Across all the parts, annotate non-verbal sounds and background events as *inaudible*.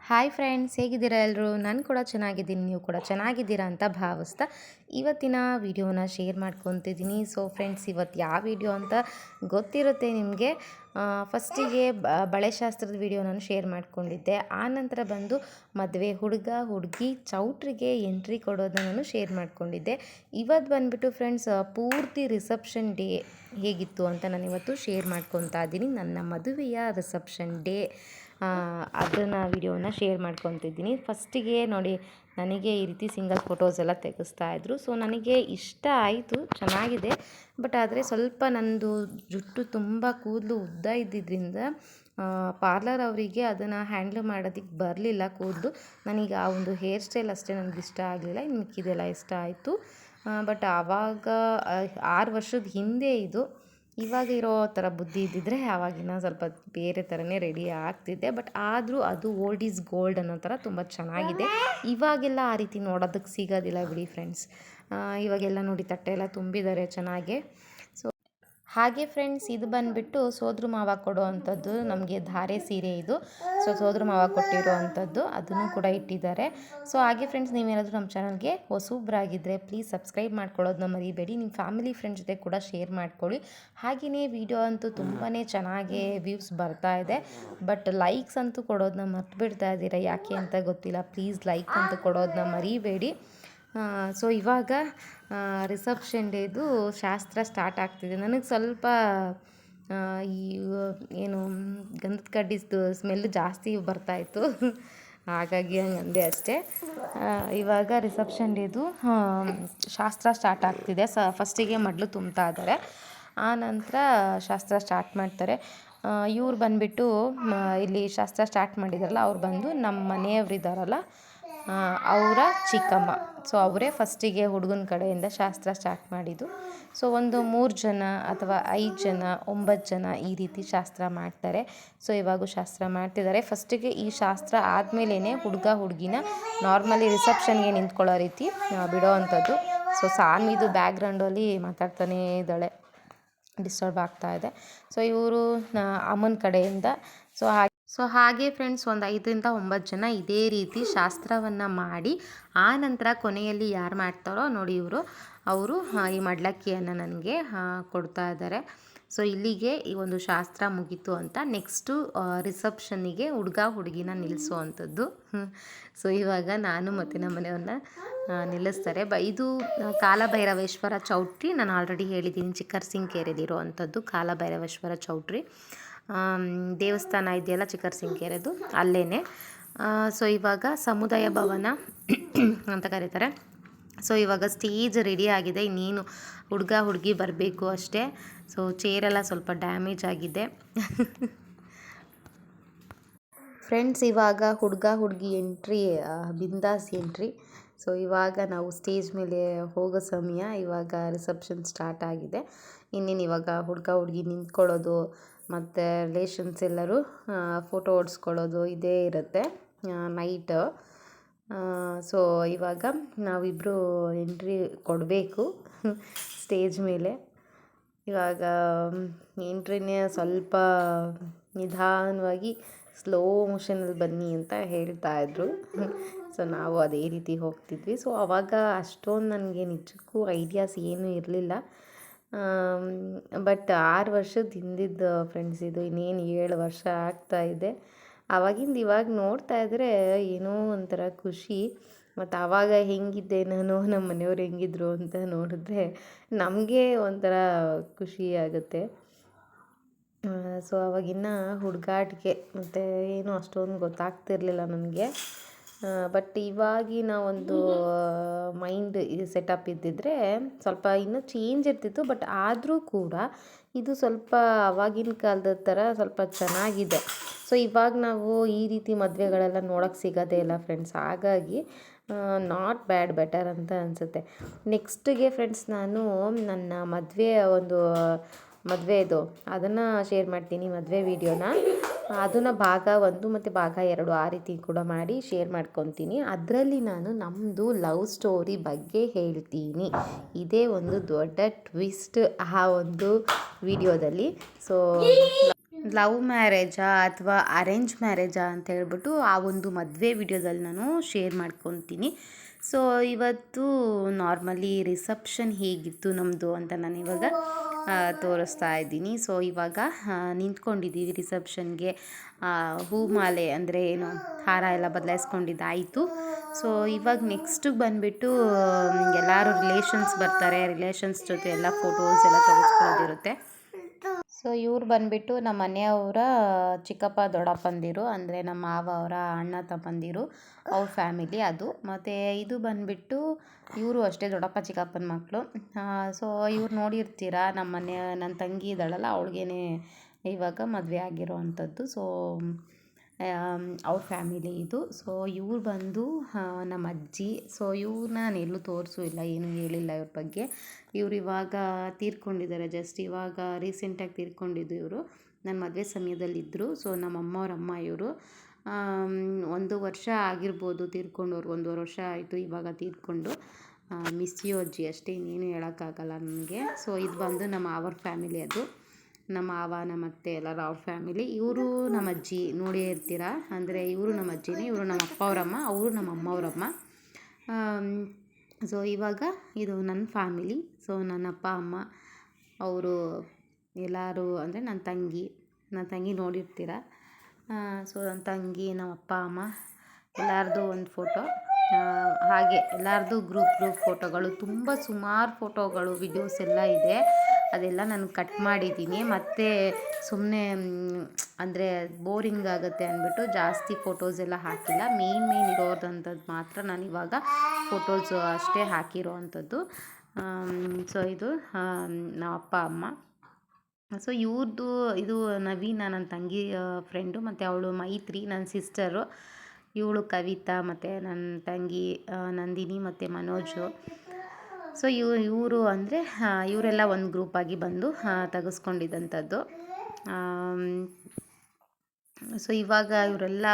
Hi friends ಹೇಗಿದ್ದೀರಾ ಎಲ್ಲರೂ ನಾನು ಕೂಡ ಚೆನ್ನಾಗಿದ್ದೀನಿ, ನೀವು ಕೂಡ ಚೆನ್ನಾಗಿದ್ದೀರಾ ಅಂತ ಭಾವಿಸ್ತಾ ಇವತ್ತಿನ ವಿಡಿಯೋನ ಶೇರ್ ಮಾಡ್ಕೊತಿದ್ದೀನಿ. ಸೊ ಫ್ರೆಂಡ್ಸ್ ಇವತ್ತು ಯಾವ ವಿಡಿಯೋ ಅಂತ ಗೊತ್ತಿರುತ್ತೆ ನಿಮಗೆ. ಫಸ್ಟಿಗೆ ಬಳೆ ಶಾಸ್ತ್ರದ ವಿಡಿಯೋ ನಾನು ಶೇರ್ ಆ ನಂತರ ಬಂದು ಮದುವೆ ಹುಡುಗ, ಹುಡುಗಿ, ಚೌಟ್ರಿಗೆ ಎಂಟ್ರಿ ಕೊಡೋದನ್ನು ನಾನು ಶೇರ್ ಮಾಡಿಕೊಂಡಿದ್ದೆ. ಇವತ್ತು ಬಂದುಬಿಟ್ಟು ಫ್ರೆಂಡ್ಸ್ ಪೂರ್ತಿ ರಿಸೆಪ್ಷನ್ ಡೇ ಹೇಗಿತ್ತು ಅಂತ ನಾನು ಇವತ್ತು ಶೇರ್ ಮಾಡ್ಕೊತಾ ಇದ್ದೀನಿ ನನ್ನ ಮದುವೆಯ ರಿಸೆಪ್ಷನ್ ಡೇ ಅದನ್ನು ವಿಡಿಯೋನ ಶೇರ್ ಮಾಡ್ಕೊತಿದ್ದೀನಿ. ಫಸ್ಟಿಗೆ ನೋಡಿ, ನನಗೆ ಈ ರೀತಿ ಸಿಂಗಲ್ ಫೋಟೋಸ್ ಎಲ್ಲ ತೆಗೆಸ್ತಾ ಇದ್ರು. ಸೊ, ನನಗೆ ಇಷ್ಟ ಆಯಿತು, ಚೆನ್ನಾಗಿದೆ. ಬಟ್ ಆದರೆ ಸ್ವಲ್ಪ ನನ್ನದು ಜುಟ್ಟು ತುಂಬ ಕೂದಲು ಉದ್ದ ಇದ್ದಿದ್ದರಿಂದ ಪಾರ್ಲರ್ ಅವರಿಗೆ ಅದನ್ನು ಹ್ಯಾಂಡ್ಲ್ ಮಾಡೋದಕ್ಕೆ ಬರಲಿಲ್ಲ ಕೂದಲು. ನನಗೆ ಆ ಒಂದು ಹೇರ್ ಸ್ಟೈಲ್ ಅಷ್ಟೇ ನನಗೆ ಇಷ್ಟ ಆಗಲಿಲ್ಲ. ಇನ್ನು ಮಿಕ್ಕಿದೆಲ್ಲ ಇಷ್ಟ ಆಯಿತು. ಬಟ್ ಆವಾಗ ಆರು ವರ್ಷದ ಹಿಂದೆ ಇದು. ಇವಾಗ ಇರೋ ಥರ ಬುದ್ಧಿ ಇದ್ದಿದ್ರೆ ಆವಾಗಿನ ಸ್ವಲ್ಪ ಬೇರೆ ಥರನೇ ರೆಡಿ ಆಗ್ತಿದ್ದೆ. ಬಟ್ ಆದರೂ ಅದು ಓಲ್ಡ್ ಈಸ್ ಗೋಲ್ಡ್ ಅನ್ನೋ ಥರ ತುಂಬ ಚೆನ್ನಾಗಿದೆ. ಇವಾಗೆಲ್ಲ ಆ ರೀತಿ ನೋಡೋದಕ್ಕೆ ಸಿಗೋದಿಲ್ಲ ಬಿಡಿ ಫ್ರೆಂಡ್ಸ್ ಇವಾಗೆಲ್ಲ ನೋಡಿ ತಟ್ಟೆ ಎಲ್ಲ ತುಂಬಿದ್ದಾರೆ ಚೆನ್ನಾಗೆ. ಹಾಗೆ ಫ್ರೆಂಡ್ಸ್ ಇದು ಬಂದುಬಿಟ್ಟು ಸೋದ್ರ ಮಾವ ಕೊಡೋ ಅಂಥದ್ದು ನಮಗೆ ಧಾರೆ ಸೀರೆ ಇದು. ಸೊ ಸೋದ್ರ ಮಾವ ಕೊಟ್ಟಿರೋ ಅಂಥದ್ದು ಅದನ್ನು ಕೂಡ ಇಟ್ಟಿದ್ದಾರೆ. ಸೊ ಹಾಗೆ ಫ್ರೆಂಡ್ಸ್ ನೀವೇನಾದರೂ ನಮ್ಮ ಚಾನಲ್ಗೆ ಹೊಸಬ್ರಾಗಿದ್ದರೆ ಪ್ಲೀಸ್ ಸಬ್ಸ್ಕ್ರೈಬ್ ಮಾಡ್ಕೊಳ್ಳೋದನ್ನ ಮರಿಬೇಡಿ. ನಿಮ್ಮ ಫ್ಯಾಮಿಲಿ ಫ್ರೆಂಡ್ಸ್ ಜೊತೆ ಕೂಡ ಶೇರ್ ಮಾಡ್ಕೊಳ್ಳಿ. ಹಾಗೆಯೇ ವಿಡಿಯೋ ಅಂತೂ ತುಂಬಾ ಚೆನ್ನಾಗಿ ವ್ಯೂಸ್ ಬರ್ತಾ ಇದೆ. ಬಟ್ ಲೈಕ್ಸ್ ಅಂತೂ ಕೊಡೋದನ್ನ ಮರ್ತು ಬಿಡ್ತಾ ಇದ್ದೀರಾ ಯಾಕೆ ಅಂತ ಗೊತ್ತಿಲ್ಲ. ಪ್ಲೀಸ್ ಲೈಕ್ ಅಂತೂ ಕೊಡೋದನ್ನ ಮರಿಬೇಡಿ. ಸೊ ಇವಾಗ ರಿಸೆಪ್ಷನ್ ಡೇದು ಶಾಸ್ತ್ರ ಸ್ಟಾರ್ಟ್ ಆಗ್ತಿದೆ. ನನಗೆ ಸ್ವಲ್ಪ ಈ, ಏನು, ಗಂಧದ ಕಡ್ಡಿದು ಸ್ಮೆಲ್ ಜಾಸ್ತಿ ಬರ್ತಾಯಿತ್ತು. ಹಾಗಾಗಿ ಹಂಗೆ ಅಂದೆ ಅಷ್ಟೇ ಇವಾಗ ರಿಸೆಪ್ಷನ್ ಡೇದು ಶಾಸ್ತ್ರ ಸ್ಟಾರ್ಟ್ ಆಗ್ತಿದೆ. ಸ ಫಸ್ಟಿಗೆ ಮಡ್ಲು ತುಂಬ್ತಾ ಇದ್ದಾರೆ. ಆ ನಂತರ ಶಾಸ್ತ್ರ ಸ್ಟಾರ್ಟ್ ಮಾಡ್ತಾರೆ. ಇವ್ರು ಬಂದುಬಿಟ್ಟು ಇಲ್ಲಿ ಶಾಸ್ತ್ರ ಸ್ಟಾರ್ಟ್ ಮಾಡಿದಾರಲ್ಲ, ಅವ್ರು ಬಂದು ನಮ್ಮ ಮನೆಯವ್ರಿದ್ದಾರಲ್ಲ ಅವರ ಚಿಕ್ಕಮ್ಮ. ಸೊ ಅವರೇ ಫಸ್ಟಿಗೆ ಹುಡುಗನ ಕಡೆಯಿಂದ ಶಾಸ್ತ್ರ ಸ್ಟಾರ್ಟ್ ಮಾಡಿದ್ದು. ಸೊ ಒಂದು ಮೂರು ಜನ ಅಥವಾ ಐದು ಜನ, ಒಂಬತ್ತು ಜನ ಈ ರೀತಿ ಶಾಸ್ತ್ರ ಮಾಡ್ತಾರೆ. ಸೊ ಇವಾಗೂ ಶಾಸ್ತ್ರ ಮಾಡ್ತಿದ್ದಾರೆ. ಫಸ್ಟಿಗೆ ಈ ಶಾಸ್ತ್ರ ಆದಮೇಲೇ ಹುಡುಗ, ಹುಡುಗಿನ ನಾರ್ಮಲಿ ರಿಸೆಪ್ಷನ್ಗೆ ನಿಂತ್ಕೊಳ್ಳೋ ರೀತಿ ಬಿಡೋ ಅಂಥದ್ದು ಸೊ ಸಾನ್ವಿದು ಬ್ಯಾಕ್ಗ್ರೌಂಡಲ್ಲಿ ಮಾತಾಡ್ತಾನೇ ಇದ್ದಾಳೆ. ಡಿಸ್ಟರ್ಬ್ ಆಗ್ತಾ ಇದೆ. ಸೊ ಇವರು ಅಮ್ಮನ ಕಡೆಯಿಂದ. ಸೊ ಹಾಗೆ ಸೊ ಹಾಗೆ ಫ್ರೆಂಡ್ಸ್ ಒಂದು ಐದರಿಂದ ಒಂಬತ್ತು ಜನ ಇದೇ ರೀತಿ ಶಾಸ್ತ್ರವನ್ನು ಮಾಡಿ, ಆ ನಂತರ ಕೊನೆಯಲ್ಲಿ ಯಾರು ಮಾಡ್ತಾರೋ ನೋಡಿ ಇವರು, ಅವರು ಈ ಮಡ್ಲಕ್ಕಿಯನ್ನು ನನಗೆ ಕೊಡ್ತಾ ಇದ್ದಾರೆ ಸೊ ಇಲ್ಲಿಗೆ ಈ ಒಂದು ಶಾಸ್ತ್ರ ಮುಗೀತು ಅಂತ ನೆಕ್ಸ್ಟು ರಿಸೆಪ್ಷನ್ನಿಗೆ ಹುಡುಗ ಹುಡುಗಿನ ನಿಲ್ಲಿಸುವಂಥದ್ದು ಸೊ ಇವಾಗ ನಾನು ಮತ್ತು ನಮ್ಮ ಮನೆಯವ್ರನ್ನ ನಿಲ್ಲಿಸ್ತಾರೆ. ಬ, ಇದು ಕಾಲಭೈರವೇಶ್ವರ ಚೌಟ್ರಿ. ನಾನು ಆಲ್ರೆಡಿ ಹೇಳಿದ್ದೀನಿ ಚಿಕ್ಕರ್ಸಿಂಗೇರಿಲಿರೋ ಅಂಥದ್ದು ಕಾಲಭೈರವೇಶ್ವರ ಚೌಟ್ರಿ. ದೇವಸ್ಥಾನ ಇದೆಯಲ್ಲ ಚಿಕ್ಕರ್ಸಿಂಗೇರದು ಅಲ್ಲೇ ಸೊ ಇವಾಗ ಸಮುದಾಯ ಭವನ *coughs* ಅಂತ ಕರೀತಾರೆ. ಸೊ ಇವಾಗ ಸ್ಟೇಜ್ ರೆಡಿ ಆಗಿದೆ. ಇನ್ನೇನು ಹುಡುಗ, ಹುಡುಗಿ ಬರಬೇಕು ಅಷ್ಟೇ. ಸೊ ಚೇರೆಲ್ಲ ಸ್ವಲ್ಪ ಡ್ಯಾಮೇಜ್ ಆಗಿದೆ. *laughs* ಫ್ರೆಂಡ್ಸ್ ಇವಾಗ ಹುಡುಗ, ಹುಡುಗಿ ಎಂಟ್ರಿ ಬಿಂದಾಸ್ ಎಂಟ್ರಿ ಸೊ ಇವಾಗ ನಾವು ಸ್ಟೇಜ್ ಮೇಲೆ ಹೋಗೋ ಸಮಯ. ಇವಾಗ ರಿಸೆಪ್ಷನ್ ಸ್ಟಾರ್ಟ್ ಆಗಿದೆ. ಇನ್ನೇನು ಇವಾಗ ಹುಡುಗ, ಹುಡುಗಿ ನಿಂತ್ಕೊಳ್ಳೋದು ಮತ್ತು ರಿಲೇಷನ್ಸ್ ಎಲ್ಲರೂ ಫೋಟೋ ಹೊಡ್ಸ್ಕೊಳ್ಳೋದು ಇದೇ ಇರುತ್ತೆ ನೈಟ್ ಸೊ ಇವಾಗ ನಾವಿಬ್ಬರು ಎಂಟ್ರಿ ಕೊಡಬೇಕು ಸ್ಟೇಜ್ *laughs* ಮೇಲೆ. ಇವಾಗ ಎಂಟ್ರಿನೇ ಸ್ವಲ್ಪ ನಿಧಾನವಾಗಿ ಸ್ಲೋ ಮೋಷನಲ್ಲಿ ಬನ್ನಿ ಅಂತ ಹೇಳ್ತಾ ಇದ್ರು. ಸೊ ನಾವು ಅದೇ ರೀತಿ ಹೋಗ್ತಿದ್ವಿ. ಸೊ ಅವಾಗ ಅಷ್ಟೊಂದು ನನಗೆ ನಿಜಕ್ಕೂ ಐಡಿಯಾಸ್ ಏನೂ ಇರಲಿಲ್ಲ. ಬಟ್ ಆರು ವರ್ಷದ ಹಿಂದಿದ್ದು ಫ್ರೆಂಡ್ಸ್ ಇದು, ಇನ್ನೇನು ಏಳು ವರ್ಷ ಆಗ್ತಾ ಇದೆ. ಆವಾಗಿಂದ ಇವಾಗ ನೋಡ್ತಾ ಇದ್ದರೆ ಏನೋ ಒಂಥರ ಖುಷಿ. ಮತ್ತು ಆವಾಗ ಹೆಂಗಿದ್ದೆ ನಾನು ನಮ್ಮ ಮನೆಯವ್ರು ಹೆಂಗಿದ್ರು ಅಂತ ನೋಡಿದ್ರೆ ನಮಗೆ ಒಂಥರ ಖುಷಿ ಆಗುತ್ತೆ. ಸೊ ಅವಾಗಿನ್ನ ಹುಡುಗಾಟಿಕೆ ಮತ್ತು ಏನೂ ಅಷ್ಟೊಂದು ಗೊತ್ತಾಗ್ತಿರ್ಲಿಲ್ಲ ನನಗೆ ಬಟ್ ಇವಾಗಿನ ಒಂದು ಮೈಂಡ್ ಸೆಟಪ್ ಇದ್ದಿದ್ದರೆ ಸ್ವಲ್ಪ ಇನ್ನೂ ಚೇಂಜ್ ಇರ್ತಿತ್ತು ಬಟ್ ಆದರೂ ಕೂಡ ಇದು ಸ್ವಲ್ಪ ಅವಾಗಿನ ಕಾಲದ ಥರ ಸ್ವಲ್ಪ ಚೆನ್ನಾಗಿದೆ. ಸೊ ಇವಾಗ ನಾವು ಈ ರೀತಿ ಮದುವೆಗಳೆಲ್ಲ ನೋಡೋಕ್ಕೆ ಸಿಗೋದೇ ಇಲ್ಲ ಫ್ರೆಂಡ್ಸ್ ಹಾಗಾಗಿ ನಾಟ್ ಬ್ಯಾಡ್ ಬೆಟರ್ ಅಂತ ಅನಿಸುತ್ತೆ. ನೆಕ್ಸ್ಟಿಗೆ ಫ್ರೆಂಡ್ಸ್ ನಾನು ನನ್ನ ಮದುವೆಯ ಒಂದು ಮದುವೆದು ಅದನ್ನು ಶೇರ್ ಮಾಡ್ತೀನಿ ಮದುವೆ ವೀಡಿಯೋನ ಅದನ್ನು ಭಾಗ ಒಂದು ಮತ್ತು ಭಾಗ ಎರಡು ಆ ರೀತಿ ಕೂಡ ಮಾಡಿ ಶೇರ್ ಮಾಡ್ಕೊತೀನಿ. ಅದರಲ್ಲಿ ನಾನು ನಮ್ಮದು ಲವ್ ಸ್ಟೋರಿ ಬಗ್ಗೆ ಹೇಳ್ತೀನಿ. ಇದೇ ಒಂದು ದೊಡ್ಡ ಟ್ವಿಸ್ಟ್ ಆ ಒಂದು ವಿಡಿಯೋದಲ್ಲಿ ಸೊ ಲವ್ ಮ್ಯಾರೇಜಾ ಅಥವಾ ಅರೇಂಜ್ ಮ್ಯಾರೇಜಾ ಅಂತ ಹೇಳ್ಬಿಟ್ಟು ಆ ಒಂದು ಮದುವೆ ವಿಡಿಯೋದಲ್ಲಿ ನಾನು ಶೇರ್ ಮಾಡ್ಕೊತೀನಿ. ಸೊ ಇವತ್ತು ನಾರ್ಮಲಿ ರಿಸೆಪ್ಷನ್ ಹೇಗಿತ್ತು ನಮ್ಮದು ಅಂತ ನಾನು ಇವಾಗ ತೋರಿಸ್ತಾ ಇದ್ದೀನಿ. ಸೊ ಇವಾಗ ನಿಂತ್ಕೊಂಡಿದ್ದೀವಿ ರಿಸೆಪ್ಷನ್ಗೆ. ಹೂ ಮಾಲೆ ಅಂದರೆ ಏನು, ಹಾರ ಎಲ್ಲ ಬದಲಾಯಿಸ್ಕೊಂಡಿದ್ದಾಯಿತು. ಸೊ ಇವಾಗ ನೆಕ್ಸ್ಟಿಗೆ ಬಂದುಬಿಟ್ಟು ಎಲ್ಲರೂ ರಿಲೇಷನ್ಸ್ ಬರ್ತಾರೆ. ರಿಲೇಷನ್ಸ್ ಜೊತೆ ಎಲ್ಲ ಫೋಟೋಸ್ ಎಲ್ಲ ತೆಗೆಸ್ಕೊಳ್ಳೋದಿರುತ್ತೆ ಸೊ ಇವ್ರು ಬಂದುಬಿಟ್ಟು ನಮ್ಮ ಮನೆಯವರ ಚಿಕ್ಕಪ್ಪ ದೊಡ್ಡಪ್ಪಂದಿರು ಅಂದರೆ ನಮ್ಮ ಮಾವ ಅವರ ಅಣ್ಣ ತಮ್ಮಂದಿರು ಅವ್ರ ಫ್ಯಾಮಿಲಿ ಅದು. ಮತ್ತು ಇದು ಬಂದುಬಿಟ್ಟು ಇವರು ಅಷ್ಟೇ ದೊಡ್ಡಪ್ಪ, ಚಿಕ್ಕಪ್ಪನ ಮಕ್ಕಳು ಸೊ ಇವ್ರು ನೋಡಿರ್ತೀರ ನಮ್ಮ ಮನೆ ನನ್ನ ತಂಗಿ ಇದ್ದಾಳಲ್ಲ, ಅವ್ಳಿಗೇನೆ ಇವಾಗ ಮದುವೆ ಆಗಿರೋ ಅಂಥದ್ದು ಸೊ ಅವ್ರ ಫ್ಯಾಮಿಲಿ ಇದು. ಸೊ ಇವ್ರು ಬಂದು ನಮ್ಮ ಅಜ್ಜಿ. ಸೊ ಇವ್ರನ್ನ ನಾನು ಎಲ್ಲೂ ತೋರಿಸೂ ಇಲ್ಲ, ಏನೂ ಹೇಳಿಲ್ಲ ಇವ್ರ ಬಗ್ಗೆ. ಇವ್ರು ಇವಾಗ ತೀರ್ಕೊಂಡಿದ್ದಾರೆ ಜಸ್ಟ್ ಇವಾಗ ರೀಸೆಂಟಾಗಿ ತೀರ್ಕೊಂಡಿದ್ದು ಇವರು. ನನ್ನ ಮದುವೆ ಸಮಯದಲ್ಲಿದ್ದರು ಸೊ ನಮ್ಮ ಅಮ್ಮವ್ರ ಅಮ್ಮ ಇವರು. ಒಂದು ವರ್ಷ ಆಗಿರ್ಬೋದು ತೀರ್ಕೊಂಡವ್ರು ಒಂದೂವರೆ ವರ್ಷ ಆಯಿತು ಇವಾಗ ತೀರ್ಕೊಂಡು. ಮಿಸ್ ಯು ಅಜ್ಜಿ ಅಷ್ಟೇ ಇನ್ನೇನು ಹೇಳೋಕ್ಕಾಗಲ್ಲ ನನಗೆ. ಸೊ ಇದು ಬಂದು ನಮ್ಮ ಅವರ್ ಫ್ಯಾಮಿಲಿ ಅದು. ನಮ್ಮ ಮಾವ ನಮ್ಮ ಅತ್ತೆ ಎಲ್ಲರೂ ಅವ್ರ ಫ್ಯಾಮಿಲಿ, ಇವರು ನಮ್ಮ ಅಜ್ಜಿ ನೋಡೇ ಇರ್ತೀರ? ಅಂದರೆ ಇವರು ನಮ್ಮ ಅಜ್ಜಿನೇ, ಇವರು ನಮ್ಮ ಅಪ್ಪ ಅವರಮ್ಮ, ಅವರು ನಮ್ಮ ಅಮ್ಮ ಅವರಮ್ಮ. ಸೊ ಇವಾಗ ಇದು ನನ್ನ ಫ್ಯಾಮಿಲಿ ಸೊ ನನ್ನ ಅಪ್ಪ, ಅಮ್ಮ, ಅವರು ಎಲ್ಲರೂ ಅಂದರೆ ನನ್ನ ತಂಗಿ ನನ್ನ ತಂಗಿ ನೋಡಿರ್ತೀರ? ಸೊ ನನ್ನ ತಂಗಿ, ನಮ್ಮ ಅಪ್ಪ, ಅಮ್ಮ, ಎಲ್ಲರದು ಒಂದು ಫೋಟೋ. ಹಾಗೆ ಎಲ್ಲರದು ಗ್ರೂಪ್ ಗ್ರೂಪ್ ಫೋಟೋಗಳು, ತುಂಬ ಸುಮಾರು ಫೋಟೋಗಳು ವಿಡಿಯೋಸ್ ಎಲ್ಲ ಇದೆ. ಅದೆಲ್ಲ ನಾನು ಕಟ್ ಮಾಡಿದ್ದೀನಿ. ಮತ್ತು ಸುಮ್ಮನೆ ಅಂದರೆ ಬೋರಿಂಗ್ ಆಗುತ್ತೆ ಅಂದ್ಬಿಟ್ಟು ಜಾಸ್ತಿ ಫೋಟೋಸ್ ಎಲ್ಲ ಹಾಕಿಲ್ಲ. ಮೇಯ್ನ್ ಮೇನ್ ಇರೋದಂಥದ್ದು ಮಾತ್ರ ನಾನು ಇವಾಗ ಫೋಟೋಸು ಅಷ್ಟೇ ಹಾಕಿರೋ ಅಂಥದ್ದು ಸೊ ಇದು ನಮ್ಮ ಅಪ್ಪ, ಅಮ್ಮ. ಸೊ ಇವ್ರದ್ದು ಇದು ನವೀನ ನನ್ನ ತಂಗಿ ಫ್ರೆಂಡು ಮತ್ತು ಅವಳು ಮೈತ್ರಿ, ನನ್ನ ಸಿಸ್ಟರು ಇವಳು ಕವಿತಾ ಮತ್ತು ನನ್ನ ತಂಗಿ ನಂದಿನಿ ಮತ್ತು ಮನೋಜು. ಸೊ ಇವ್, ಇವರು ಅಂದರೆ ಇವರೆಲ್ಲ ಒಂದು ಗ್ರೂಪಾಗಿ ಬಂದು ತೆಗೆಸ್ಕೊಂಡಿದ್ದಂಥದ್ದು ಸೊ ಇವಾಗ ಇವರೆಲ್ಲ,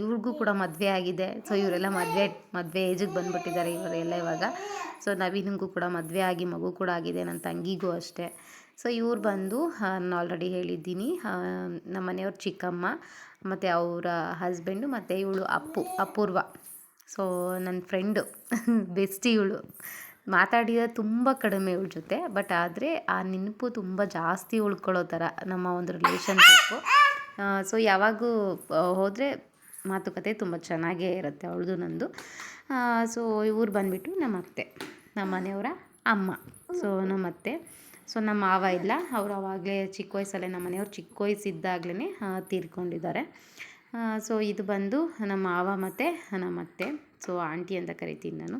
ಇವ್ರಿಗೂ ಕೂಡ ಮದುವೆ ಆಗಿದೆ. ಸೊ ಇವರೆಲ್ಲ ಮದುವೆ ಮದುವೆ ಏಜಿಗೆ ಬಂದುಬಿಟ್ಟಿದ್ದಾರೆ ಇವರೆಲ್ಲ ಇವಾಗ. ಸೊ ನವೀನಿಗೂ ಕೂಡ ಮದುವೆ ಆಗಿ, ಮಗು ಕೂಡ ಆಗಿದೆ ನನ್ನ ತಂಗಿಗೂ ಅಷ್ಟೇ. ಸೊ ಇವ್ರು ಬಂದು ನಾನು ಆಲ್ರೆಡಿ ಹೇಳಿದ್ದೀನಿ. ನಮ್ಮ ಮನೆಯವ್ರ ಚಿಕ್ಕಮ್ಮ, ಮತ್ತು ಅವರ ಹಸ್ಬೆಂಡು ಮತ್ತು ಇವಳು ಅಪ್ಪು, ಅಪೂರ್ವ. ಸೊ ನನ್ನ ಫ್ರೆಂಡು ಬೆಸ್ಟಿ ಇವಳು. ಮಾತಾಡಿದ ತುಂಬ ಕಡಿಮೆ ಇವಳ ಜೊತೆ ಬಟ್ ಆದರೆ ಆ ನೆನಪು ತುಂಬ ಜಾಸ್ತಿ ಉಳ್ಕೊಳ್ಳೋ ಥರ ನಮ್ಮ ಒಂದು ರಿಲೇಷನ್ಶಿಪ್ಪು ಸೊ ಯಾವಾಗೂ ಹೋದರೆ ಮಾತುಕತೆ ತುಂಬ ಚೆನ್ನಾಗೇ ಇರುತ್ತೆ ಅವಳದು ನಂದು. ಸೊ ಇವ್ರು ಬಂದುಬಿಟ್ಟು ನಮ್ಮ ಅತ್ತೆ, ನಮ್ಮ ಮನೆಯವರ ಅಮ್ಮ. ಸೊ ನಮ್ಮ ಅತ್ತೆ ಸೊ ನಮ್ಮ ಮಾವ ಇಲ್ಲ. ಅವರು ಅವಾಗಲೇ ಚಿಕ್ಕ ವಯಸ್ಸಲ್ಲೇ ನಮ್ಮ ಮನೆಯವ್ರು ಚಿಕ್ಕ ವಯಸ್ಸಿದ್ದಾಗಲೇ ತೀರ್ಕೊಂಡಿದ್ದಾರೆ. ಸೊ ಇದು ಬಂದು ನಮ್ಮ ಮಾವ ಮತ್ತು ನಮ್ಮ ಅತ್ತೆ ಸೊ ಆಂಟಿ ಅಂತ ಕರಿತೀನಿ ನಾನು.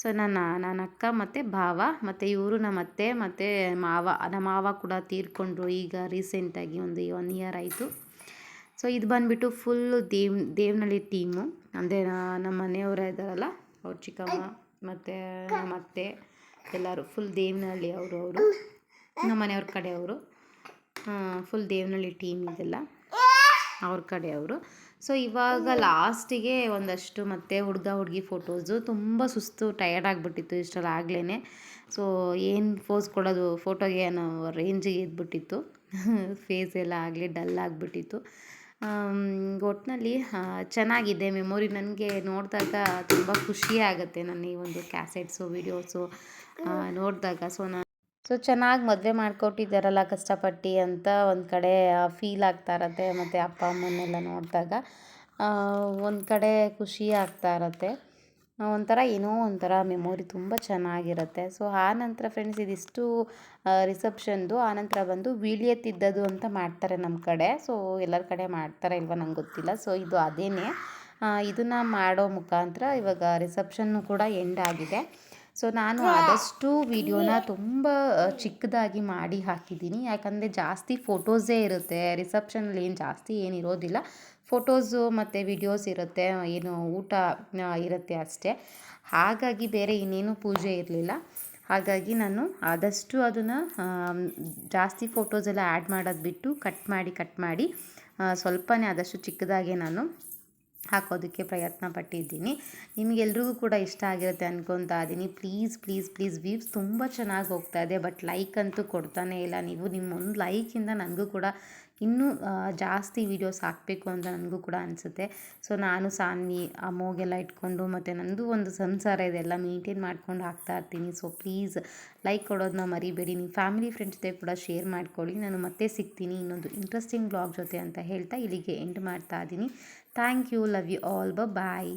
ಸೊ ನನ್ನ ನನ್ನ ಅಕ್ಕ ಮತ್ತು ಭಾವ ಮತ್ತು ಇವರು ನಮ್ಮ ಅತ್ತೆ ಮತ್ತು ಮಾವ, ನಮ್ಮ ಮಾವ ಕೂಡ ತೀರ್ಕೊಂಡ್ರು ಈಗ ರೀಸೆಂಟಾಗಿ ಒಂದು ಒನ್ ಇಯರ್ ಆಯಿತು. ಸೊ ಇದು ಬಂದುಬಿಟ್ಟು ಫುಲ್ಲು ದೇವ್ ದೇವ್ನಳ್ಳಿ ಟೀಮು ಅಂದರೆ ನಮ್ಮ ಮನೆಯವರ ಇದ್ದಾರಲ್ಲ, ಅವ್ರ ಚಿಕ್ಕಮ್ಮ ಮತ್ತು ನಮ್ಮ ಅತ್ತೆ ಎಲ್ಲರೂ ಫುಲ್ ದೇವನಹಳ್ಳಿ ಅವರು ಅವರು, ನಮ್ಮ ಮನೆಯವ್ರ ಕಡೆಯವರು ಫುಲ್ ದೇವನಹಳ್ಳಿ ಟೀಮ್ ಇದೆಲ್ಲ. ಅವ್ರ ಕಡೆಯವರು ಸೊ ಇವಾಗ ಲಾಸ್ಟಿಗೆ ಒಂದಷ್ಟು ಮತ್ತೆ ಹುಡುಗ ಹುಡುಗಿ ಫೋಟೋಸು ತುಂಬ ಸುಸ್ತು ಟಯರ್ಡ್ ಆಗಿಬಿಟ್ಟಿತ್ತು ಇಷ್ಟರಲ್ಲಿ ಆಗ್ಲೇ ಸೊ ಏನು ಫೋಸ್ ಕೊಡೋದು ಫೋಟೋಗೆ ಅನ್ನೋ ರೇಂಜಿಗೆ ಇದ್ಬಿಟ್ಟಿತ್ತು. *laughs* ಫೇಸ್ ಎಲ್ಲ ಆಗಲಿ ಡಲ್ ಆಗಿಬಿಟ್ಟಿತ್ತು. ಒಟ್ಟಿನಲ್ಲಿ ಚೆನ್ನಾಗಿದೆ ಮೆಮೊರಿ ನನಗೆ ನೋಡಿದಾಗ ತುಂಬ ಖುಷಿ ಆಗುತ್ತೆ. ನನ್ನ ಈ ಒಂದು ಕ್ಯಾಸೆಟ್ಸು ವೀಡಿಯೋಸು ನೋಡಿದಾಗ. ಸೊ ನಾನು ಸೊ ಚೆನ್ನಾಗಿ ಮದುವೆ ಮಾಡಿಕೊಟ್ಟಿದ್ದಾರಲ್ಲ ಕಷ್ಟಪಟ್ಟು ಅಂತ ಒಂದು ಕಡೆ ಫೀಲ್ ಆಗ್ತಾ ಇರತ್ತೆ ಮತ್ತು ಅಪ್ಪ ಅಮ್ಮನ್ನೆಲ್ಲ ನೋಡಿದಾಗ. ಒಂದು ಕಡೆ ಖುಷಿ ಆಗ್ತಾ ಇರತ್ತೆ ಒಂಥರ ಏನೋ ಒಂಥರ ಮೆಮೊರಿ ತುಂಬ ಚೆನ್ನಾಗಿರುತ್ತೆ. ಸೊ ಆ ನಂತರ ಫ್ರೆಂಡ್ಸ್ ಇದಿಷ್ಟು ರಿಸೆಪ್ಷನ್ದು ಆನಂತರ ಬಂದು ವೀಳ್ಯೆತ್ತಿದ್ದದು ಅಂತ ಮಾಡ್ತಾರೆ ನಮ್ಮ ಕಡೆ. ಸೊ ಎಲ್ಲರ ಕಡೆ ಮಾಡ್ತಾರೆ ಇಲ್ವ ನಂಗೆ ಗೊತ್ತಿಲ್ಲ. ಸೊ ಇದು ಅದೇನೇ. ಇದನ್ನು ಮಾಡೋ ಮುಖಾಂತರ ಇವಾಗ ರಿಸೆಪ್ಷನ್ನು ಕೂಡ ಎಂಡ್ ಆಗಿದೆ. ಸೊ ನಾನು ಆದಷ್ಟು ವಿಡಿಯೋನ ತುಂಬ ಚಿಕ್ಕದಾಗಿ ಮಾಡಿ ಹಾಕಿದ್ದೀನಿ. ಯಾಕಂದರೆ ಜಾಸ್ತಿ ಫೋಟೋಸೇ ಇರುತ್ತೆ. ರಿಸೆಪ್ಷನಲ್ಲಿ ಏನು ಜಾಸ್ತಿ ಏನಿರೋದಿಲ್ಲ ಫೋಟೋಸು ಮತ್ತು ವಿಡಿಯೋಸ್ ಇರುತ್ತೆ. ಏನು ಊಟ ಇರುತ್ತೆ ಅಷ್ಟೇ. ಹಾಗಾಗಿ ಬೇರೆ ಇನ್ನೇನು ಪೂಜೆ ಇರಲಿಲ್ಲ. ಹಾಗಾಗಿ ನಾನು ಆದಷ್ಟು ಅದನ್ನು ಜಾಸ್ತಿ ಫೋಟೋಸ್ ಎಲ್ಲ ಆ್ಯಡ್ ಮಾಡೋದು ಬಿಟ್ಟು ಕಟ್ ಮಾಡಿ ಕಟ್ ಮಾಡಿ ಸ್ವಲ್ಪನೇ ಆದಷ್ಟು ಚಿಕ್ಕದಾಗೆ ನಾನು ಹಾಕೋದಕ್ಕೆ ಪ್ರಯತ್ನ ಪಟ್ಟಿದ್ದೀನಿ. ನಿಮಗೆಲ್ರಿಗೂ ಕೂಡ ಇಷ್ಟ ಆಗಿರುತ್ತೆ ಅನ್ಕೊತಾ ಇದ್ದೀನಿ ಪ್ಲೀಸ್ ಪ್ಲೀಸ್ ಪ್ಲೀಸ್ ವೀವ್ಸ್ ತುಂಬ ಚೆನ್ನಾಗಿ ಹೋಗ್ತಾ ಇದೆ. ಬಟ್ ಲೈಕ್ ಅಂತೂ ಕೊಡ್ತಾನೇ ಇಲ್ಲ ನೀವು. ನಿಮ್ಮ ಒಂದು ಲೈಕಿಂದ ನನಗೂ ಕೂಡ ಇನ್ನೂ ಜಾಸ್ತಿ ವೀಡಿಯೋಸ್ ಹಾಕಬೇಕು ಅಂತ ನನಗೂ ಕೂಡ ಅನಿಸುತ್ತೆ. ಸೊ, ನಾನು ಸಾನ್ವಿ, ಅಮ್ಮೋಗೆಲ್ಲ ಇಟ್ಕೊಂಡು ಮತ್ತು ನನ್ನದು ಒಂದು ಸಂಸಾರ ಇದೆಲ್ಲ ಮೇಂಟೈನ್ ಮಾಡ್ಕೊಂಡು ಹಾಕ್ತಾ ಇರ್ತೀನಿ. ಸೊ, ಪ್ಲೀಸ್ ಲೈಕ್ ಕೊಡೋದನ್ನ ಮರಿಬೇಡಿ. ನಿಮ್ಮ ಫ್ಯಾಮಿಲಿ, ಫ್ರೆಂಡ್ಸ್ ಜೊತೆ ಕೂಡ ಶೇರ್ ಮಾಡ್ಕೊಳ್ಳಿ. ನಾನು ಮತ್ತೆ ಸಿಗ್ತೀನಿ ಇನ್ನೊಂದು ಇಂಟ್ರೆಸ್ಟಿಂಗ್ ಬ್ಲಾಗ್ ಜೊತೆ ಅಂತ ಹೇಳ್ತಾ ಇಲ್ಲಿಗೆ ಎಂಡ್ ಮಾಡ್ತಾ ಇದ್ದೀನಿ thank you love you all bye